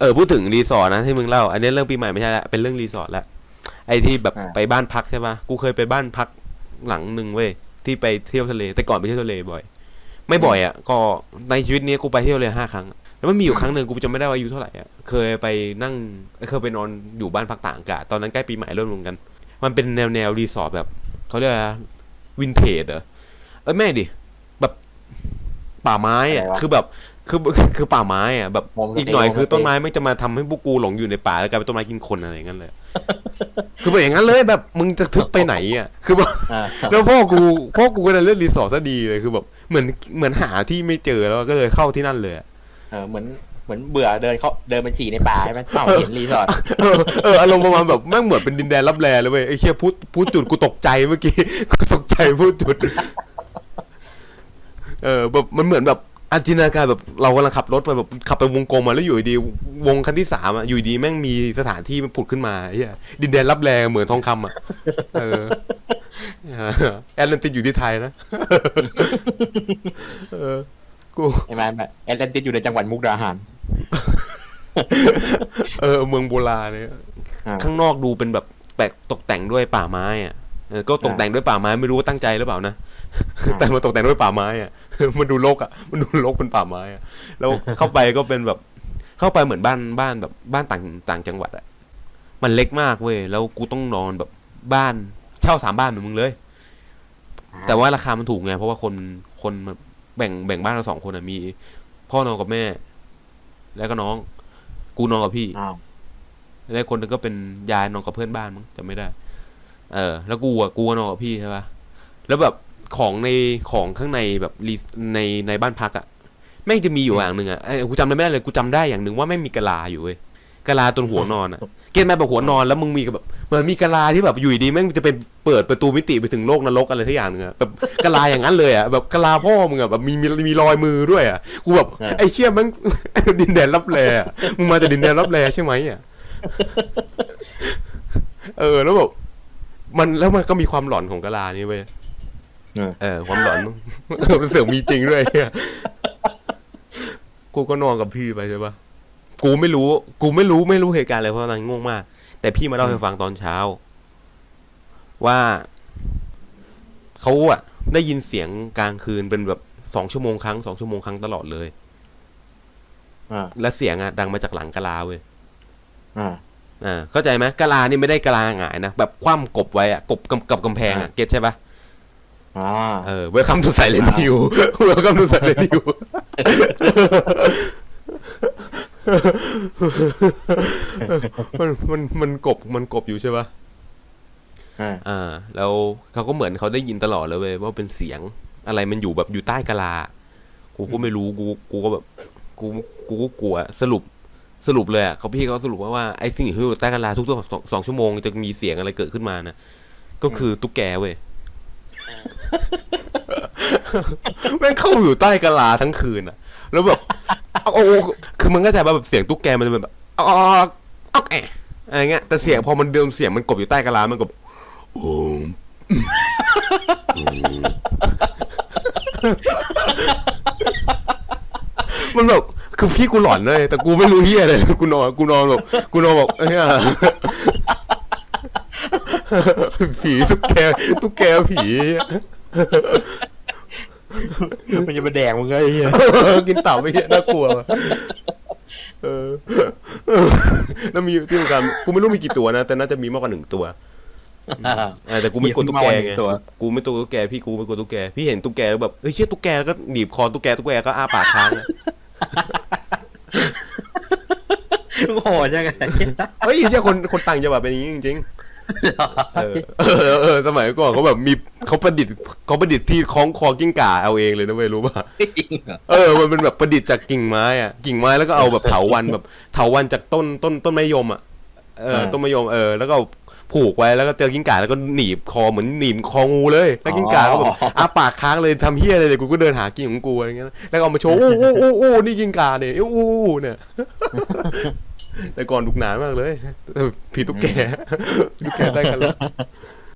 เออพูดถึงรีสอร์ทนะที่มึงเล่า อันนี้เรื่องปีใหม่ไม่ใช่ละเป็นเรื่องรีสอร์ทแล้วไอ้ที่แบบอ่าไปบ้านพักใช่ปะกูเคยไปบ้านพักหลังหนึ่งเว้ยที่ไปเที่ยวทะเล แต่ก่อนไปเที่ยวทะเลบ่อย ไม่บ่อยอะก็ในชีวิตนี้กูไปเที่ยวทะเลห้าครั้งแล้วมันมีอยู่ครั้งหนึ่งกูจำไม่ได้ว่าอายุเท่าไหร่อะเคยไปนั่งเคยไปนอนอยู่บ้านพักต่างอากาศตอนนั้นใกล้ปีใหม่เริ่มลงกัน มันเป็นแนวแนวรีสอร์ทแบบเขาเรียกอะไรวินเทจเหรอเอ้ยแม่งดิแบบป่าไม้อะอะไรวะคือแบบ คือคือป่าไม้อะแบบโฮมสเตย์อีกหน่อยโฮมสเตย์คือต้นไม้ไม่จะมาทำให้พวกกูหลงอยู่ในป่าแล้วกลายเป็นต้นไม้กินคนอะไรอย่างนั้นเลย คือแบบอย่างนั้นเลยแบบมึงจะทึบไปไหนอะคือแบบ อ่าแล้วพ่อกูพ่อกูก็เลยเลือกรีสอร์ทซะดีเลยคือแบบเหมือนเหมือนหาที่ไม่เจอแล้วก็เลยเข้าที่นั่นเลยอะเออเหมือนเหมือนเบื่อเดินเขาเดินมาฉี่ในป่าใช่ไหมเต่าเห็นรีสอร์ทเออเอออารมณ์ประมาณแบบแม่งเหมือนเป็นดินแดนรับแลเลยเว้ยไอ้เชี่ยพูดพูดจุดกูตกใจเมื่อกี้ กูตกใจพูดจุด เออแบบมันเหมือนแบบ อาจินตนาการแบบเรากำลังขับรถไปแบบขับไปวงกลมมาแล้วอยู่ดีๆวงคันที่สามอะอยู่ดีแม่งมีสถานที่มันผุดขึ้นมาไอ้เหี้ยดินแดนรับแลเหมือนทองคำอะเออแอตแลนติกอยู่ที่ไทยนะเออกูใช่ไหมแบบแอตแลนติสอยู่ในจังหวัดมุกดาหารเออเมืองโบราณเนี่ยอ่าข้างนอกดูเป็นแบบแปลกตกแต่งด้วยป่าไม้อะเออ ก็ตกแต่งด้วยป่าไม้ไม่รู้ว่าตั้งใจหรือเปล่านะอ่าแต่มาตกแต่งด้วยป่าไม้อะมันดูรกอะมันดูรกเป็นป่าไม้อะแล้วเข้าไปก็เป็นแบบเข้าไปเหมือนบ้านบ้านแบบบ้านต่างต่างจังหวัดอะมันเล็กมากเว้ยแล้วกูต้องนอนแบบบ้านเช่าสามบ้านเหมือนมึงเลย แต่ว่าราคามันถูกไงเพราะว่าคนคนมันแบ่งแบ่งบ้านเราสองคนอะมี พ่อนอนกับแม่ แล้วก็น้อง กูนอนกับพี่อ้าวแล้วคนหนึงก็เป็นยายนอนกับเพื่อนบ้านมั้งจำไม่ได้ เออ แล้วกูอะกูก็นอนกับพี่ใช่ปะแล้วแบบของในของข้างในแบบรีในในบ้านพักอะแม่งจะมีอยู่อย่างหนึ่งอะเอ้ยกูจำได้ไม่ได้เลยกูจำได้อย่างหนึ่งว่าแม่งมีกะลาอยู่เว้ยกะลาตรงหัวนอนอะเกณฑ์มาแบบหัวนอนแล้วมึงมีแบบเหมือนมีกะลาที่แบบอยู่ดีๆแม่งจะเป็นเปิดประตูมิติไปถึงโลกนรกอะไรทุกอย่างหนึงอะแบบกะลาอย่างนั้นเลยอะแบบกะลาพ่อมึงอะแบบมีมีมีรอยมือด้วยอะกูแบบไอ้เชี่ยแม่ง ดินแดนรับแลอะมึงมาจากดินแดนรับแลใช่ไหมอะเออแล้วแบบ มันแล้วมันก็มีความหลอนของกะลานี่เว้ยเออเออความหลอนเออมันเสือกมีจริงด้วยเหี้ยกูก็นอนกับพี่ไปใช่ปะกูไม่รู้ กูไม่รู้ไม่รู้เหตุการณ์เลยเพราะตอนนั้นงงมาก แต่พี่มาเล่าให้ฟังตอนเช้า ว่าเขาอะได้ยินเสียงกลางคืนเป็นแบบสองชั่วโมงครั้งสองชั่วโมงครั้งตลอดเลยอ่าและเสียงอะดังมาจากหลังกะลาเว้ย อ่าอ่าเข้าใจไหมกะลานี่ไม่ได้กะลาหงายนะ แบบคว่ำกบไว้อะกบกับกับกำแพงอะอ่าเก็ตใช่ปะอ่าเออ welcome to silent hill welcome to silent hill มันมันมันกบมันกบอยู่ใช่ปะอ่าอ่า แล้วเขาก็เหมือนเขาได้ยินตลอดเลยเว้ยว่าเป็นเสียงอะไรมันอยู่แบบอยู่ใต้กะลา กูก็ไม่รู้กูกูก็แบบ กูกูก็กลัวสรุป สรุปเลยอะเขาพี่เขาสรุปว่าว่าไอ้สิ่งที่อยู่ใต้กะลาทุกๆสองสองชั่วโมงจะมีเสียงอะไรเกิดขึ้นมานะก็คือตุ๊กแกเว้ยแม่งเข้าอยู่ใต้กะลาทั้งคืนอะ แล้วแบบโอ้คือมันก็จะแบบเสียงตุ๊กแกมันจะเป็นแบบอ๋ออ๋อแอะอะไรเงี้ยแต่เสียงพอมันเดิมเสียงมันกบอยู่ใต้กะลามันกบโอ้มันแบบ คือพี่กูหลอนเลย แต่กูไม่รู้เฮียเลยกูนอนกูนอนแบบกูนอนแบบเฮียผีตุ๊กแกตุ๊กแกผีมันจะมาแดงมึงไงไอ้เหี้ยกินเต่าไม่เหี้ยน่ากลัวว่ะเออแล้วมีที่สำคัญกูไม่รู้มีกี่ตัวนะ แต่น่าจะมีมากกว่าหนึ่งตัวอ่าแต่กูไม่กลัวตุ๊กแกไงตัวกูไม่ตัวตุ๊กแกพี่กูไม่กลัวตุ๊กแกพี่เห็นตุ๊กแกแล้วแบบเฮ้ยเชี่ยตุ๊กแกแล้วก็หนีบคอตุ๊กแกตุ๊กแกก็อ้าปากค้าง อะโหดยังไงเฮ้ยเชี่ยคนคนต่างจังหวัดเป็นอย่างนี้จริงๆเออเออเออสมัยก่อนเขาแบบมีเขาประดิษฐ์เขาประดิษฐ์ที่คล้องคอกิ้งก่าเอาเองเลยนะเว้ยรู้ป่ะจริงเหรอเออมันเป็นแบบประดิษฐ์จากกิ่งไม้อะกิ่งไม้แล้วก็เอาแบบเถาวันแบบเถาวันจากต้นต้นต้นมะยมอะเออต้นมะยมเออแล้วก็ผูกไว้แล้วก็เจอกิ้งก่าแล้วก็หนีบคอเหมือนหนีบคองูเลยแล้วกิ้งก่าก็แบบอ้าปากค้างเลยทำเฮี้ยอะไรเลยกูก็เดินหากิ่งของกูอะไรเงี้ยแล้วก็เอามาโชว์โอ้โอ้โอ้โอ้นี่กิ้งก่าเนี่ยโอ้โอ้โอ้เนี่ย แต่ก่อนดุกหนานมากเลยเออผีตุ๊กแกตุ๊กแกได้กันแล้ว